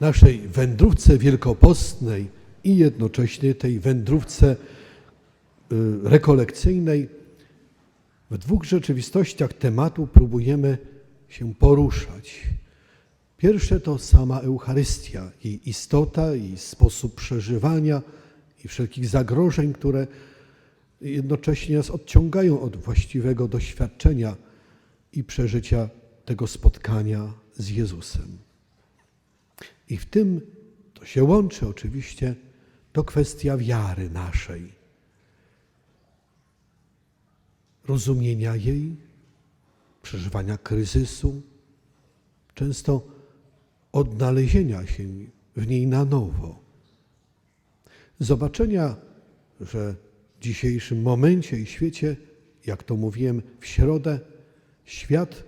naszej wędrówce wielkopostnej i jednocześnie tej wędrówce y, rekolekcyjnej w dwóch rzeczywistościach tematu próbujemy się poruszać. Pierwsze to sama Eucharystia, jej istota, jej sposób przeżywania i wszelkich zagrożeń, które jednocześnie nas odciągają od właściwego doświadczenia i przeżycia tego spotkania z Jezusem. I w tym to się łączy oczywiście to kwestia wiary naszej, rozumienia jej, przeżywania kryzysu, często odnalezienia się w niej na nowo. Zobaczenia, że w dzisiejszym momencie i świecie, jak to mówiłem w środę, świat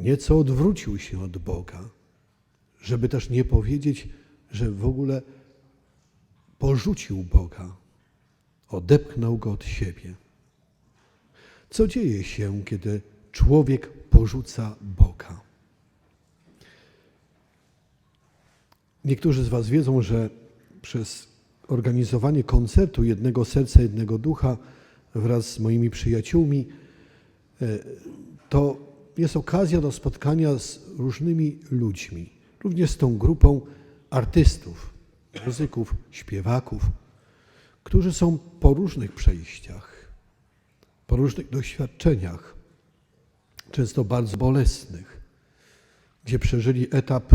nieco odwrócił się od Boga, żeby też nie powiedzieć, że w ogóle porzucił Boga, odepchnął go od siebie. Co dzieje się, kiedy człowiek porzuca Boga? Niektórzy z Was wiedzą, że przez organizowanie koncertu Jednego Serca, Jednego Ducha wraz z moimi przyjaciółmi, e, to jest okazja do spotkania z różnymi ludźmi, również z tą grupą artystów, muzyków, śpiewaków, którzy są po różnych przejściach, po różnych doświadczeniach, często bardzo bolesnych, gdzie przeżyli etap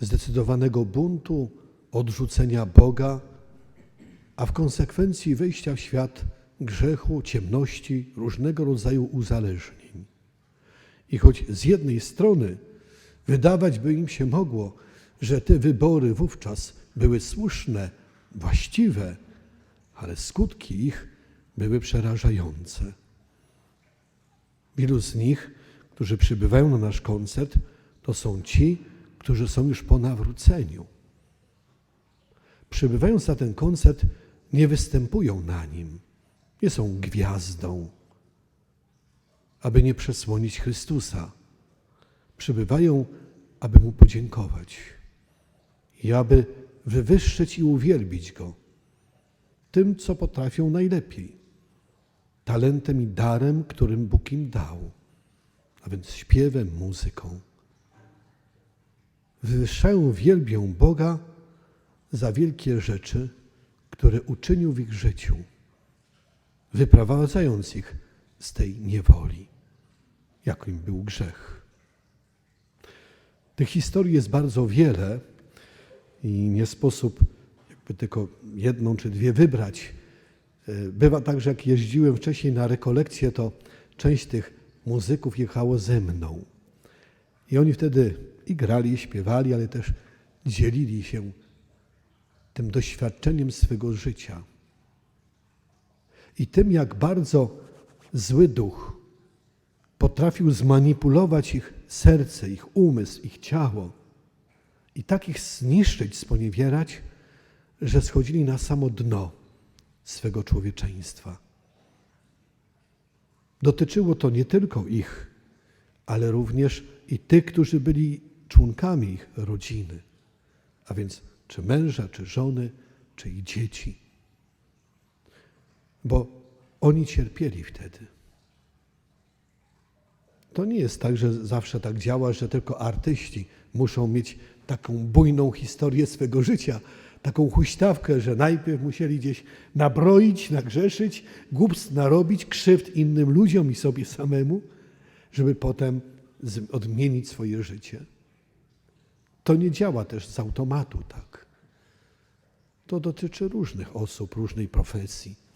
zdecydowanego buntu, odrzucenia Boga, a w konsekwencji wejścia w świat grzechu, ciemności, różnego rodzaju uzależnień. I choć z jednej strony wydawać by im się mogło, że te wybory wówczas były słuszne, właściwe, ale skutki ich były przerażające. Wielu z nich, którzy przybywają na nasz koncert, to są ci, którzy są już po nawróceniu. Przybywając na ten koncert, nie występują na nim, nie są gwiazdą, aby nie przesłonić Chrystusa. Przybywają, aby Mu podziękować i aby wywyższyć i uwielbić Go tym, co potrafią najlepiej, talentem i darem, którym Bóg im dał, a więc śpiewem, muzyką. Wywyższają, wielbią Boga za wielkie rzeczy, które uczynił w ich życiu, wyprowadzając ich z tej niewoli, jakim był grzech. Tych historii jest bardzo wiele i nie sposób jakby tylko jedną czy dwie wybrać. Bywa tak, że jak jeździłem wcześniej na rekolekcje, to część tych muzyków jechało ze mną. I oni wtedy i grali, i śpiewali, ale też dzielili się tym doświadczeniem swego życia. I tym, jak bardzo zły duch potrafił zmanipulować ich serce, ich umysł, ich ciało i tak ich zniszczyć, sponiewierać, że schodzili na samo dno swego człowieczeństwa. Dotyczyło to nie tylko ich, ale również i tych, którzy byli członkami ich rodziny, a więc czy męża, czy żony, czy ich dzieci. Bo oni cierpieli wtedy. To nie jest tak, że zawsze tak działa, że tylko artyści muszą mieć taką bujną historię swego życia, taką huśtawkę, że najpierw musieli gdzieś nabroić, nagrzeszyć, głupstw narobić, krzywd innym ludziom i sobie samemu, żeby potem odmienić swoje życie. To nie działa też z automatu tak. To dotyczy różnych osób, różnej profesji.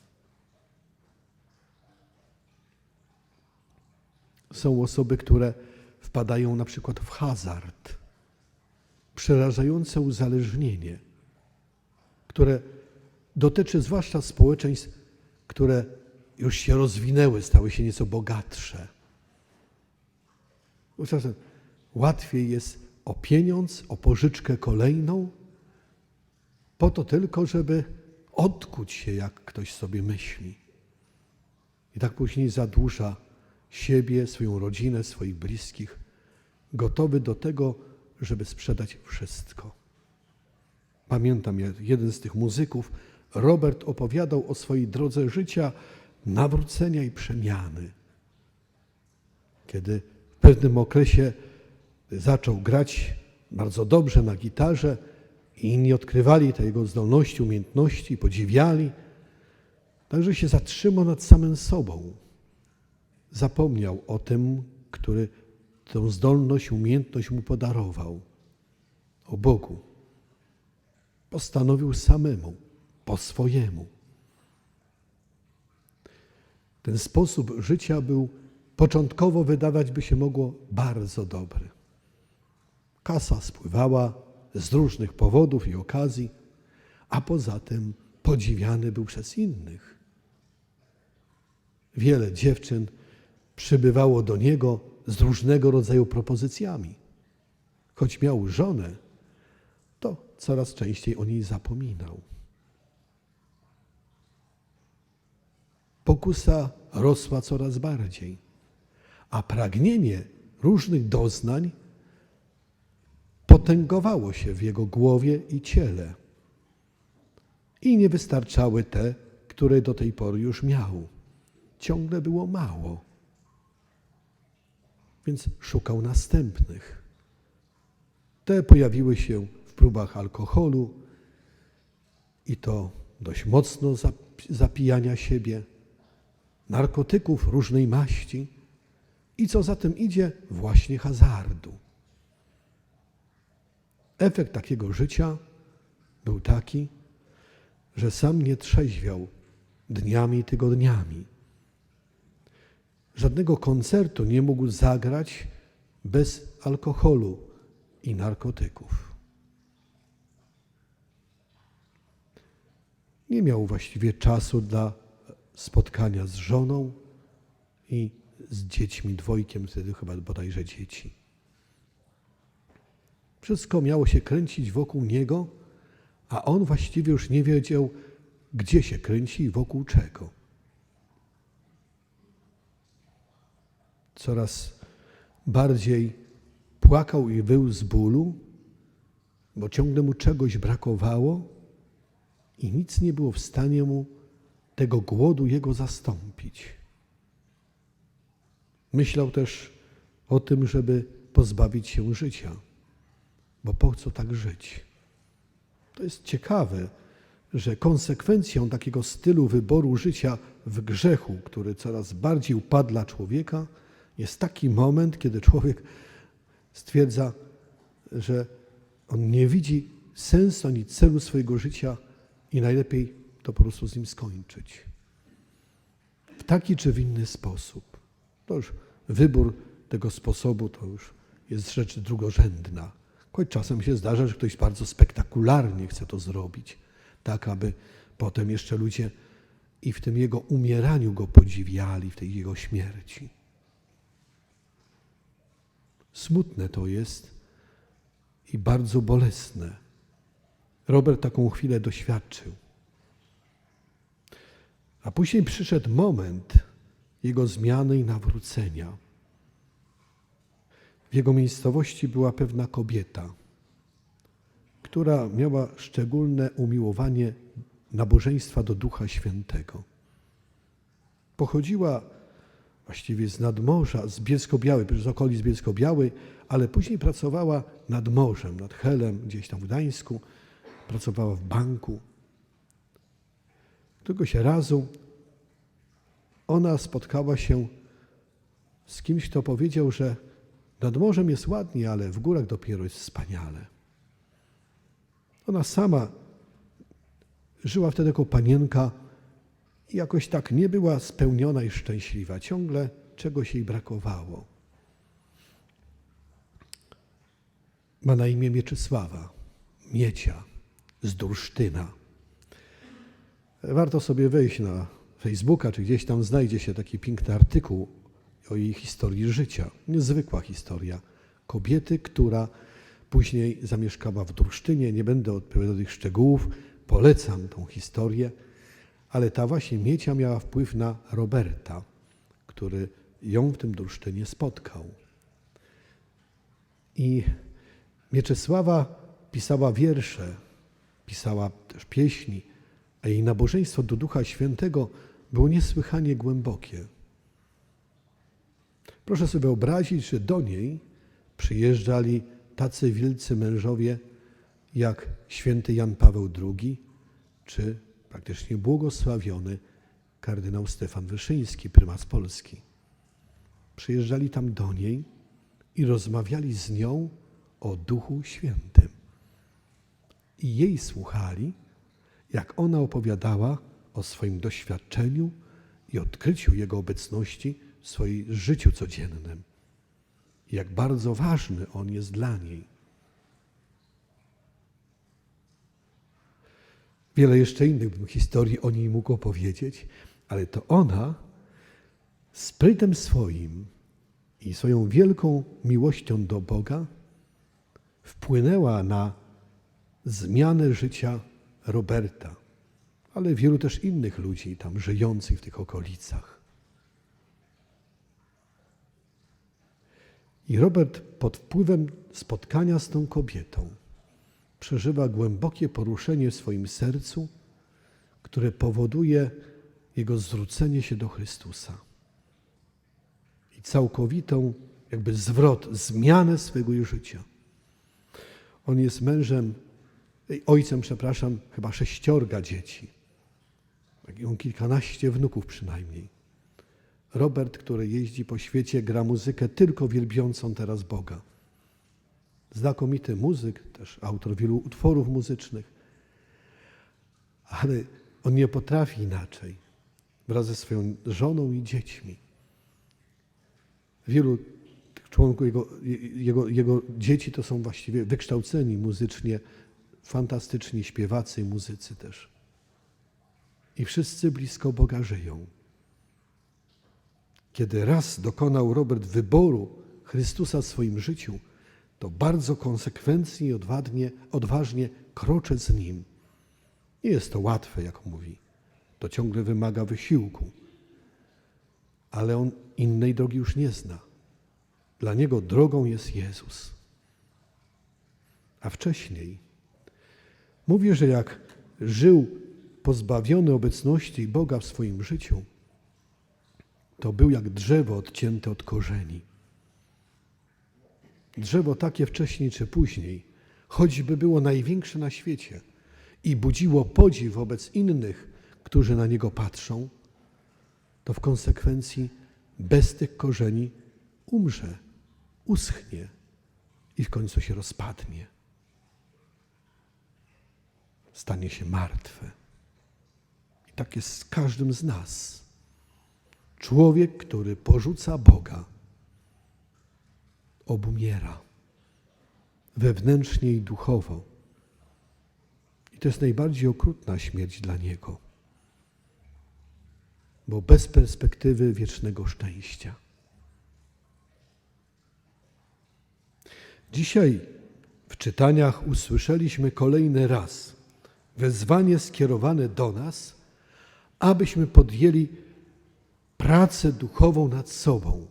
Są osoby, które wpadają na przykład w hazard, przerażające uzależnienie, które dotyczy zwłaszcza społeczeństw, które już się rozwinęły, stały się nieco bogatsze. Czasem łatwiej jest o pieniądz, o pożyczkę kolejną, po to tylko, żeby odkuć się, jak ktoś sobie myśli. I tak później zadłuża siebie, swoją rodzinę, swoich bliskich, gotowy do tego, żeby sprzedać wszystko. Pamiętam, jeden z tych muzyków, Robert, opowiadał o swojej drodze życia, nawrócenia i przemiany. Kiedy w pewnym okresie zaczął grać bardzo dobrze na gitarze i inni odkrywali te jego zdolności, umiejętności, podziwiali, także się zatrzymał nad samym sobą. Zapomniał o tym, który tę zdolność, umiejętność mu podarował. O Bogu. Postanowił samemu, po swojemu. Ten sposób życia był początkowo wydawać by się mogło bardzo dobry. Kasa spływała z różnych powodów i okazji, a poza tym podziwiany był przez innych. Wiele dziewczyn przybywało do niego z różnego rodzaju propozycjami. Choć miał żonę, to coraz częściej o niej zapominał. Pokusa rosła coraz bardziej, a pragnienie różnych doznań potęgowało się w jego głowie i ciele. I nie wystarczały te, które do tej pory już miał. Ciągle było mało. Więc szukał następnych. Te pojawiły się w próbach alkoholu i to dość mocno zapijania siebie, narkotyków różnej maści i co za tym idzie, właśnie hazardu. Efekt takiego życia był taki, że sam nie trzeźwiał dniami tygodniami. Żadnego koncertu nie mógł zagrać bez alkoholu i narkotyków. Nie miał właściwie czasu dla spotkania z żoną i z dziećmi, dwojkiem wtedy chyba bodajże dzieci. Wszystko miało się kręcić wokół niego, a on właściwie już nie wiedział, gdzie się kręci i wokół czego. Coraz bardziej płakał i wył z bólu, bo ciągle mu czegoś brakowało i nic nie było w stanie mu tego głodu jego zastąpić. Myślał też o tym, żeby pozbawić się życia, bo po co tak żyć? To jest ciekawe, że konsekwencją takiego stylu wyboru życia w grzechu, który coraz bardziej upadla człowieka, jest taki moment, kiedy człowiek stwierdza, że on nie widzi sensu ani celu swojego życia i najlepiej to po prostu z nim skończyć. W taki czy w inny sposób. To już wybór tego sposobu to już jest rzecz drugorzędna. Choć czasem się zdarza, że ktoś bardzo spektakularnie chce to zrobić, tak aby potem jeszcze ludzie i w tym jego umieraniu go podziwiali, w tej jego śmierci. Smutne to jest i bardzo bolesne. Robert taką chwilę doświadczył. A później przyszedł moment jego zmiany i nawrócenia. W jego miejscowości była pewna kobieta, która miała szczególne umiłowanie nabożeństwa do Ducha Świętego. Pochodziła właściwie z nadmorza, z Bielsko-Białej, z okolic Bielsko-Białej, ale później pracowała nad morzem, nad Helem, gdzieś tam w Gdańsku. Pracowała w banku. Któregoś razu ona spotkała się z kimś, kto powiedział, że nad morzem jest ładnie, ale w górach dopiero jest wspaniale. Ona sama żyła wtedy jako panienka jakoś tak nie była spełniona i szczęśliwa. Ciągle czegoś jej brakowało. Ma na imię Mieczysława, Miecia z Dursztyna. Warto sobie wejść na Facebooka, czy gdzieś tam znajdzie się taki piękny artykuł o jej historii życia. Niezwykła historia kobiety, która później zamieszkała w Dursztynie. Nie będę odpowiadał tych szczegółów, polecam tą historię, ale ta właśnie Miecia miała wpływ na Roberta, który ją w tym Dursztynie spotkał. I Mieczysława pisała wiersze, pisała też pieśni, a jej nabożeństwo do Ducha Świętego było niesłychanie głębokie. Proszę sobie wyobrazić, że do niej przyjeżdżali tacy wielcy mężowie jak święty Jan Paweł II czy praktycznie błogosławiony kardynał Stefan Wyszyński, prymas Polski. Przyjeżdżali tam do niej i rozmawiali z nią o Duchu Świętym. I jej słuchali, jak ona opowiadała o swoim doświadczeniu i odkryciu Jego obecności w swoim życiu codziennym. Jak bardzo ważny On jest dla niej. Wiele jeszcze innych bym historii o niej mógł opowiedzieć, ale to ona sprytem swoim i swoją wielką miłością do Boga wpłynęła na zmianę życia Roberta, ale wielu też innych ludzi tam żyjących w tych okolicach. I Robert pod wpływem spotkania z tą kobietą przeżywa głębokie poruszenie w swoim sercu, które powoduje jego zwrócenie się do Chrystusa i całkowitą jakby zwrot, zmianę swojego życia. On jest mężem, ojcem, przepraszam, chyba sześciorga dzieci. I on kilkanaście wnuków przynajmniej. Robert, który jeździ po świecie, gra muzykę tylko wielbiącą teraz Boga. Znakomity muzyk, też autor wielu utworów muzycznych, ale on nie potrafi inaczej. Wraz ze swoją żoną i dziećmi. Wielu członków jego, jego, jego dzieci to są właściwie wykształceni muzycznie, fantastyczni śpiewacy i muzycy też. I wszyscy blisko Boga żyją. Kiedy raz dokonał Robert wyboru Chrystusa w swoim życiu, to bardzo konsekwentnie i odwadnie, odważnie kroczę z Nim. Nie jest to łatwe, jak mówi. To ciągle wymaga wysiłku. Ale on innej drogi już nie zna. Dla niego drogą jest Jezus. A wcześniej mówi, że jak żył pozbawiony obecności Boga w swoim życiu, to był jak drzewo odcięte od korzeni. Drzewo takie wcześniej czy później, choćby było największe na świecie i budziło podziw wobec innych, którzy na niego patrzą, to w konsekwencji bez tych korzeni umrze, uschnie i w końcu się rozpadnie. Stanie się martwe. I tak jest z każdym z nas. Człowiek, który porzuca Boga, obumiera wewnętrznie i duchowo. I to jest najbardziej okrutna śmierć dla niego, bo bez perspektywy wiecznego szczęścia. Dzisiaj w czytaniach usłyszeliśmy kolejny raz wezwanie skierowane do nas, abyśmy podjęli pracę duchową nad sobą,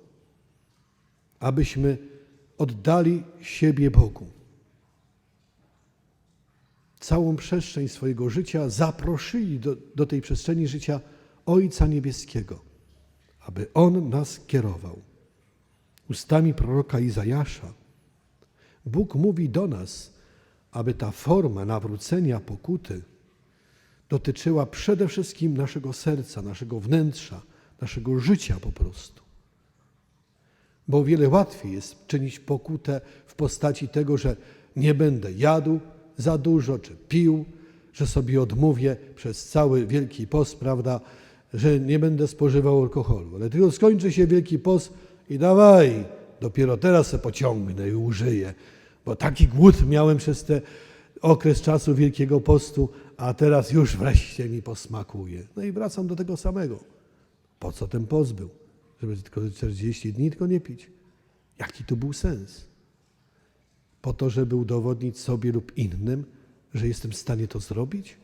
abyśmy oddali siebie Bogu. Całą przestrzeń swojego życia zaprosili do, do tej przestrzeni życia Ojca Niebieskiego, aby On nas kierował. Ustami proroka Izajasza Bóg mówi do nas, aby ta forma nawrócenia pokuty dotyczyła przede wszystkim naszego serca, naszego wnętrza, naszego życia po prostu. Bo o wiele łatwiej jest czynić pokutę w postaci tego, że nie będę jadł za dużo, czy pił, że sobie odmówię przez cały Wielki Post, prawda, że nie będę spożywał alkoholu. Ale tylko skończy się Wielki Post i dawaj, dopiero teraz se pociągnę i użyję, bo taki głód miałem przez ten okres czasu Wielkiego Postu, a teraz już wreszcie mi posmakuje. No i wracam do tego samego. Po co ten post był? Żeby tylko 40 dni tylko nie pić. Jaki to był sens? Po to, żeby udowodnić sobie lub innym, że jestem w stanie to zrobić?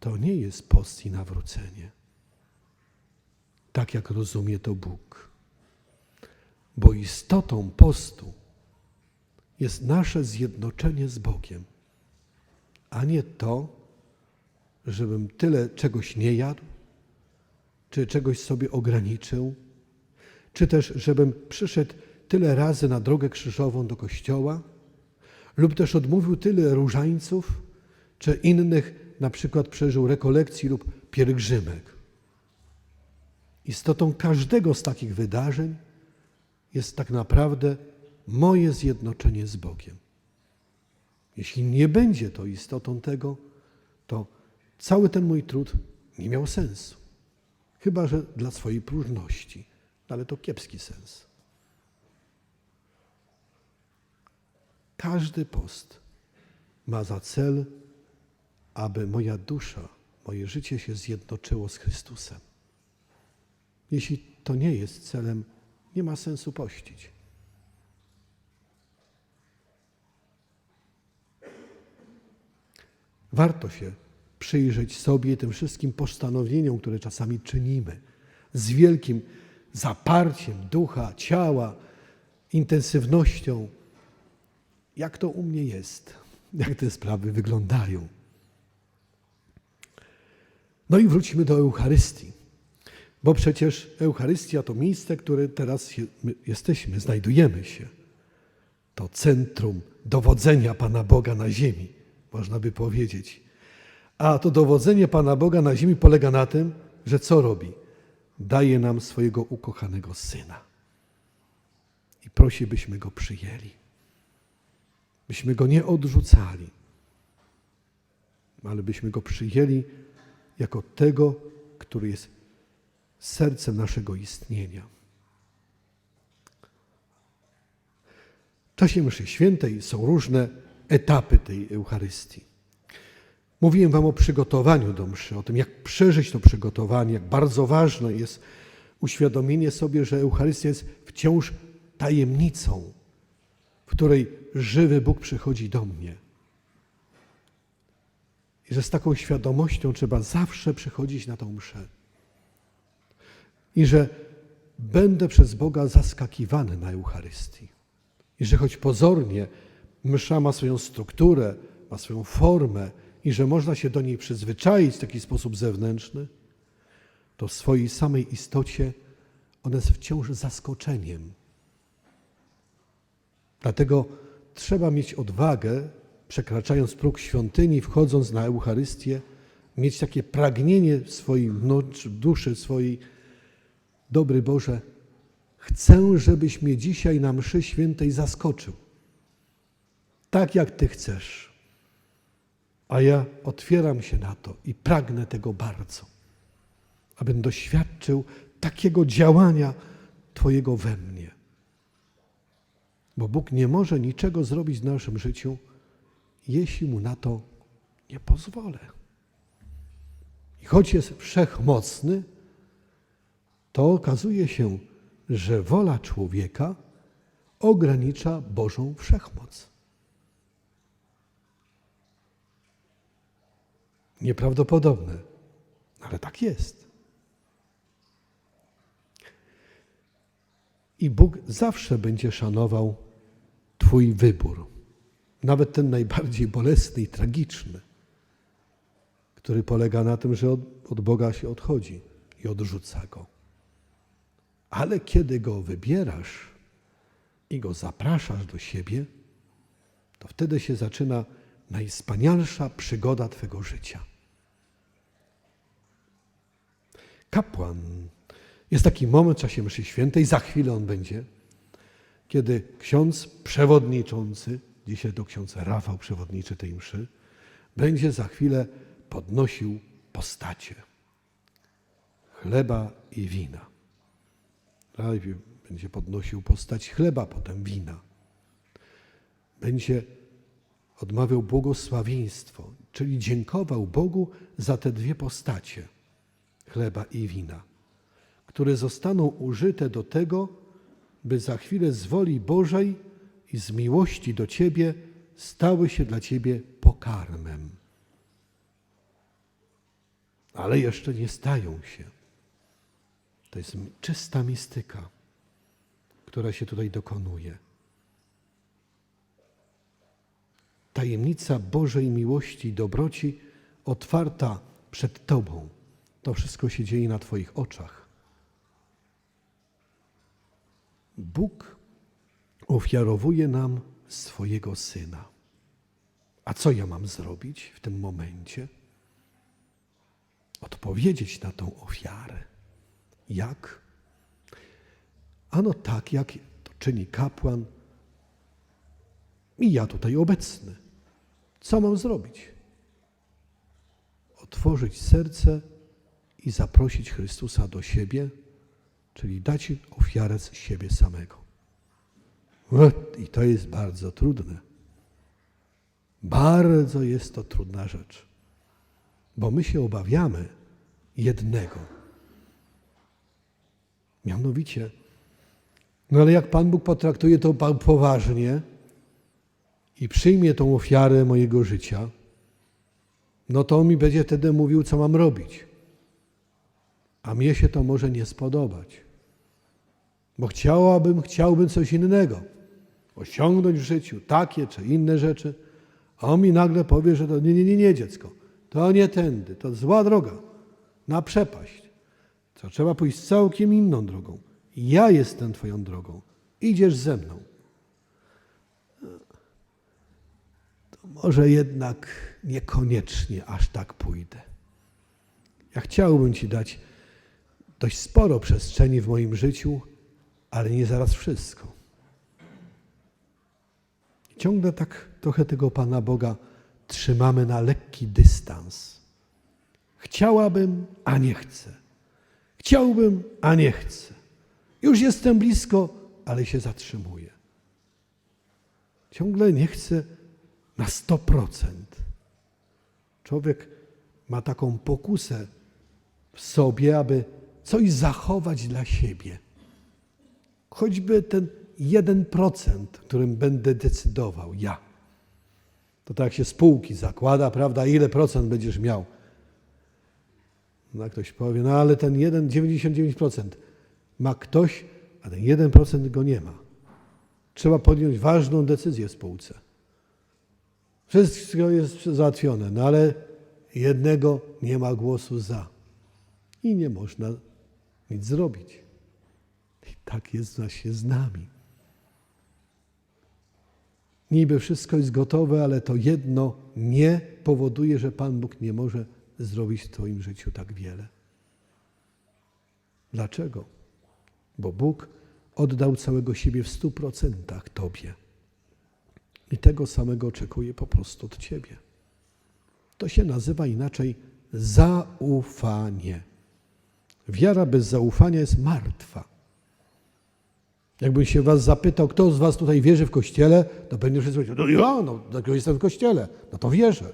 To nie jest post i nawrócenie. Tak jak rozumie to Bóg. Bo istotą postu jest nasze zjednoczenie z Bogiem, a nie to, żebym tyle czegoś nie jadł, czy czegoś sobie ograniczył, czy też żebym przyszedł tyle razy na drogę krzyżową do kościoła, lub też odmówił tyle różańców, czy innych na przykład przeżył rekolekcji lub pielgrzymek. Istotą każdego z takich wydarzeń jest tak naprawdę moje zjednoczenie z Bogiem. Jeśli nie będzie to istotą tego, to cały ten mój trud nie miał sensu. Chyba, że dla swojej próżności, ale to kiepski sens. Każdy post ma za cel, aby moja dusza, moje życie się zjednoczyło z Chrystusem. Jeśli to nie jest celem, nie ma sensu pościć. Warto się przyjrzeć sobie tym wszystkim postanowieniom, które czasami czynimy, z wielkim zaparciem ducha, ciała, intensywnością. Jak to u mnie jest? Jak te sprawy wyglądają? No i wróćmy do Eucharystii, bo przecież Eucharystia to miejsce, które teraz jesteśmy, znajdujemy się. To centrum dowodzenia Pana Boga na ziemi, można by powiedzieć. A to dowodzenie Pana Boga na ziemi polega na tym, że co robi? Daje nam swojego ukochanego Syna. I prosi, byśmy Go przyjęli. Byśmy Go nie odrzucali, ale byśmy Go przyjęli jako tego, który jest sercem naszego istnienia. W czasie mszy świętej są różne etapy tej Eucharystii. Mówiłem Wam o przygotowaniu do mszy, o tym, jak przeżyć to przygotowanie, jak bardzo ważne jest uświadomienie sobie, że Eucharystia jest wciąż tajemnicą, w której żywy Bóg przychodzi do mnie. I że z taką świadomością trzeba zawsze przychodzić na tą mszę. I że będę przez Boga zaskakiwany na Eucharystii. I że choć pozornie msza ma swoją strukturę, ma swoją formę i że można się do niej przyzwyczaić w taki sposób zewnętrzny, to w swojej samej istocie ona jest wciąż zaskoczeniem. Dlatego trzeba mieć odwagę, przekraczając próg świątyni, wchodząc na Eucharystię, mieć takie pragnienie w swojej duszy, swojej dobry Boże, chcę, żebyś mnie dzisiaj na mszy świętej zaskoczył. Tak jak Ty chcesz. A ja otwieram się na to i pragnę tego bardzo, abym doświadczył takiego działania Twojego we mnie. Bo Bóg nie może niczego zrobić w naszym życiu, jeśli Mu na to nie pozwolę. I choć jest wszechmocny, to okazuje się, że wola człowieka ogranicza Bożą wszechmoc. Nieprawdopodobne, ale tak jest. I Bóg zawsze będzie szanował Twój wybór, nawet ten najbardziej bolesny i tragiczny, który polega na tym, że od, od Boga się odchodzi i odrzuca go. Ale kiedy go wybierasz i go zapraszasz do siebie, to wtedy się zaczyna najwspanialsza przygoda Twego życia. Kapłan. Jest taki moment w czasie mszy świętej, za chwilę on będzie, kiedy ksiądz przewodniczący, dzisiaj to ksiądz Rafał przewodniczy tej mszy, będzie za chwilę podnosił postacie chleba i wina. Najpierw będzie podnosił postać chleba, potem wina. Będzie odmawiał błogosławieństwo, czyli dziękował Bogu za te dwie postacie chleba i wina, które zostaną użyte do tego, by za chwilę z woli Bożej i z miłości do Ciebie stały się dla Ciebie pokarmem. Ale jeszcze nie stają się. To jest czysta mistyka, która się tutaj dokonuje. Tajemnica Bożej miłości i dobroci otwarta przed Tobą. To wszystko się dzieje na Twoich oczach. Bóg ofiarowuje nam swojego Syna. A co ja mam zrobić w tym momencie? Odpowiedzieć na tą ofiarę. Jak? Ano tak, jak to czyni kapłan i ja tutaj obecny. Co mam zrobić? Otworzyć serce i zaprosić Chrystusa do siebie, czyli dać ofiarę z siebie samego. I to jest bardzo trudne. Bardzo jest to trudna rzecz, bo my się obawiamy jednego. Mianowicie, no ale jak Pan Bóg potraktuje to poważnie i przyjmie tą ofiarę mojego życia, no to on mi będzie wtedy mówił, co mam robić. A mnie się to może nie spodobać, bo chciałabym, chciałbym coś innego, osiągnąć w życiu takie czy inne rzeczy, a on mi nagle powie, że to nie, nie, nie, nie dziecko, to nie tędy, to zła droga, na przepaść. To trzeba pójść całkiem inną drogą. Ja jestem Twoją drogą. Idziesz ze mną. Może jednak niekoniecznie aż tak pójdę. Ja chciałbym Ci dać dość sporo przestrzeni w moim życiu, ale nie zaraz wszystko. Ciągle tak trochę tego Pana Boga trzymamy na lekki dystans. Chciałabym, a nie chcę. Chciałbym, a nie chcę. Już jestem blisko, ale się zatrzymuję. Ciągle nie chcę na 100%. Człowiek ma taką pokusę w sobie, aby coś zachować dla siebie. Choćby ten 1%, którym będę decydował ja. To tak się spółki zakłada, prawda? Ile procent będziesz miał? No ktoś powie, no ale ten 1, 99% ma ktoś, a ten 1% go nie ma. Trzeba podjąć ważną decyzję w spółce. Wszystko jest załatwione, no ale jednego nie ma głosu za. I nie można nic zrobić. I tak jest właśnie z nami. Niby wszystko jest gotowe, ale to jedno nie powoduje, że Pan Bóg nie może zrobić w Twoim życiu tak wiele. Dlaczego? Bo Bóg oddał całego siebie w stu procentach Tobie. I tego samego oczekuje po prostu od Ciebie. To się nazywa inaczej zaufanie. Wiara bez zaufania jest martwa. Jakbym się was zapytał, kto z was tutaj wierzy w Kościele, to będzie wszyscy powiedział, no ja, no, dlatego jestem w Kościele, no to wierzę.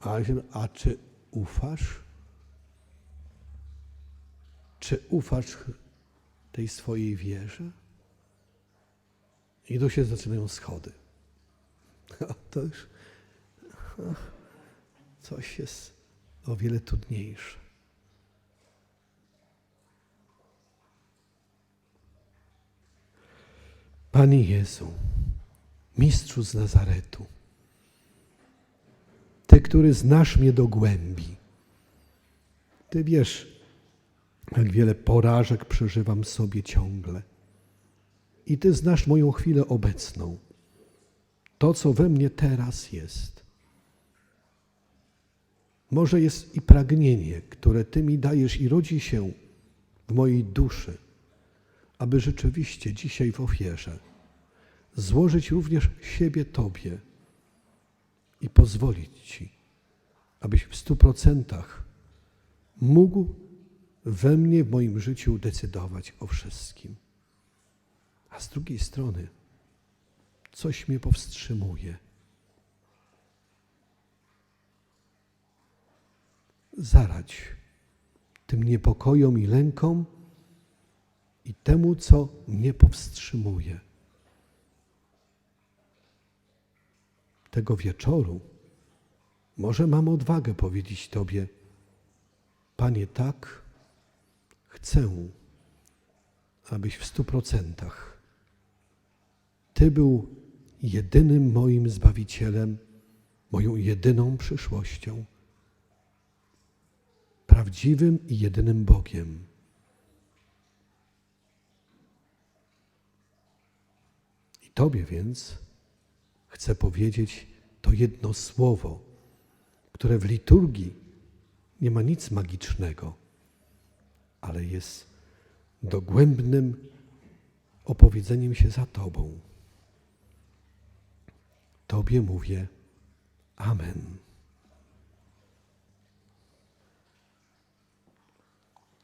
A, a czy ufasz? Czy ufasz tej swojej wierze? I tu się zaczynają schody. To już coś jest o wiele trudniejsze. Panie Jezu, Mistrzu z Nazaretu, Ty, który znasz mnie do głębi, Ty wiesz, jak wiele porażek przeżywam sobie ciągle. I Ty znasz moją chwilę obecną, to, co we mnie teraz jest. Może jest i pragnienie, które Ty mi dajesz i rodzi się w mojej duszy aby rzeczywiście dzisiaj w ofierze złożyć również siebie Tobie i pozwolić Ci, abyś w stu procentach mógł we mnie, w moim życiu decydować o wszystkim. A z drugiej strony coś mnie powstrzymuje. Zarać tym niepokojom i lękom, i temu, co mnie powstrzymuje. Tego wieczoru może mam odwagę powiedzieć Tobie, Panie, tak, chcę, abyś w stu procentach Ty był jedynym moim Zbawicielem, moją jedyną przyszłością, prawdziwym i jedynym Bogiem. I Tobie więc chcę powiedzieć to jedno słowo, które w liturgii nie ma nic magicznego, ale jest dogłębnym opowiedzeniem się za Tobą. Tobie mówię Amen.